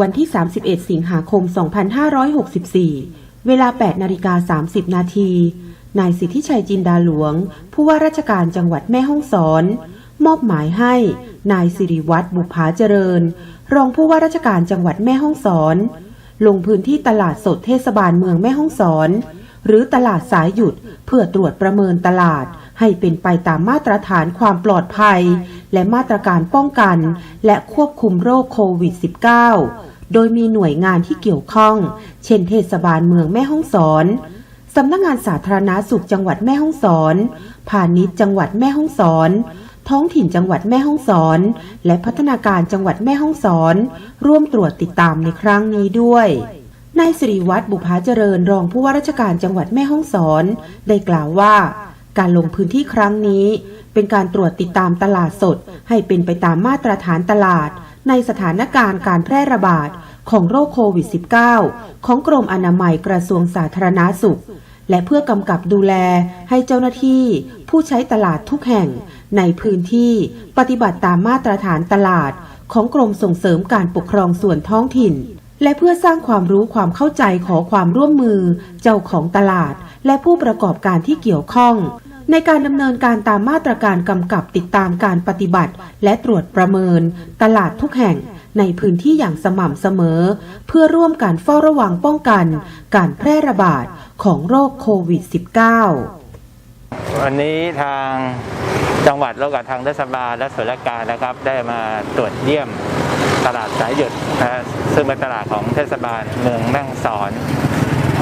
วันที่ 31 สิงหาคม 2564 เวลา 8 นาฬิกา 30 นาที นายสิทธิชัยจินดาหลวง ผู้ว่าราชการจังหวัดแม่ฮ่องสอน มอบหมายให้นายสิริวัตรบุภาเจริญ รองผู้ว่าราชการจังหวัดแม่ฮ่องสอน ลงพื้นที่ตลาดสดเทศบาลเมืองแม่ฮ่องสอน หรือตลาดสายหยุดเพื่อตรวจประเมินตลาดให้เป็นไปตามมาตรฐานความปลอดภัย และมาตรการป้องกัน และควบคุมโรคโควิด -19 โดยมีหน่วยงานที่เกี่ยวข้อง เช่นเทศบาลเมืองแม่ฮ่องสอนสำนักงานสาธารณาสุขจังหวัดแม่ฮ่องสอนพาณิชย์จังหวัดแม่ฮ่องสอนท้องถิ่นจังหวัดแม่ฮ่องสอน และพัฒนาการจังหวัดแม่ฮ่องสอน ร่วมตรวจติดตามในครั้งนี้ด้วยนายสิริวัตรบุภาเจริญรองผู้ว่าราชการจังหวัดแม่ฮ่องสอน ได้กล่าวว่า การลงพื้นที่ครั้งนี้ เป็นการตรวจติดตามตลาดสด ให้เป็นไปตามมาตรฐานตลาด ในสถานการณ์การแพร่ระบาดของโรคโควิด -19 ของกรมอนามัยกระทรวงสาธารณาสุข และเพื่อกำกับดูแลให้เจ้าหน้าที่ ผู้ใช้ตลาดทุกแห่ง ในพื้นที่ปฏิบัติตามมาตรฐานตลาด ของกรมส่งเสริมการปกครองส่วนท้องถิ่น และเพื่อสร้างความรู้ความเข้าใจขอความร่วมมือ เจ้าของตลาด และผู้ประกอบการที่เกี่ยวข้อง ในการดำเนินการตามมาตรการกำกับติดตามการปฏิบัติ และตรวจประเมิน ตลาดทุกแห่งในพื้นที่อย่างสม่ำเสมอ เพื่อร่วมการเฝ้าระวังป้องกัน การแพร่ระบาดของโรคโควิด -19 วันนี้ทางจังหวัดแล้วกับทางเทศบาลและส่วนราชการนะครับ ได้มาตรวจเยี่ยม ตลาดสายหยุดนะซึ่งเป็นตลาดของเทศบาลเมืองแม่งสอน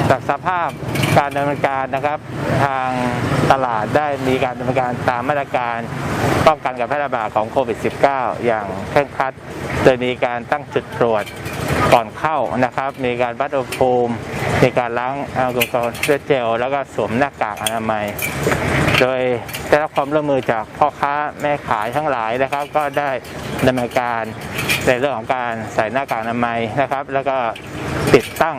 จากสภาพการดำเนินการนะครับ ทางตลาดได้มีการดำเนินการตามมาตรการป้องกันการแพร่ระบาดของโควิด -19 อย่างเคร่งครัด โดยมีการตั้งจุดตรวจก่อนเข้านะครับ มีการวัดอุณหภูมิ มีการล้างแอลกอฮอล์ด้วยเจล แล้วก็สวมหน้ากากอนามัย โดยได้รับความร่วมมือจากพ่อค้าแม่ขายทั้งหลายนะครับ ก็ได้ดำเนินการในเรื่องของการใส่หน้ากากอนามัยนะครับ แล้วก็ติดตั้ง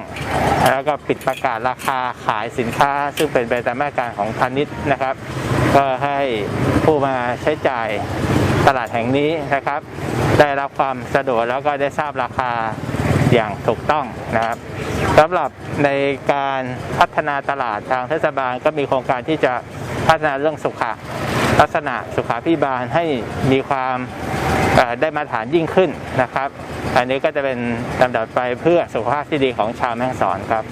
แล้วก็ปิดประกาศราคาขายสินค้า ซึ่งเป็นไปตามมาตรการของพาณิชย์นะครับ ก็ให้ผู้มาใช้จ่ายตลาดแห่งนี้นะครับ ได้รับความสะดวกแล้วก็ได้ทราบราคา อย่างถูกต้องนะครับสำหรับในการพัฒนาตลาดทางเทศบาลก็มีโครงการที่จะพัฒนาเรื่องสุขลักษณะสุขาพิบาลให้มีความได้มาตรฐานยิ่งขึ้นนะครับ อันนี้ก็จะเป็นลำดับไปเพื่อสุขภาพที่ดีของชาวแม่งสอนครับ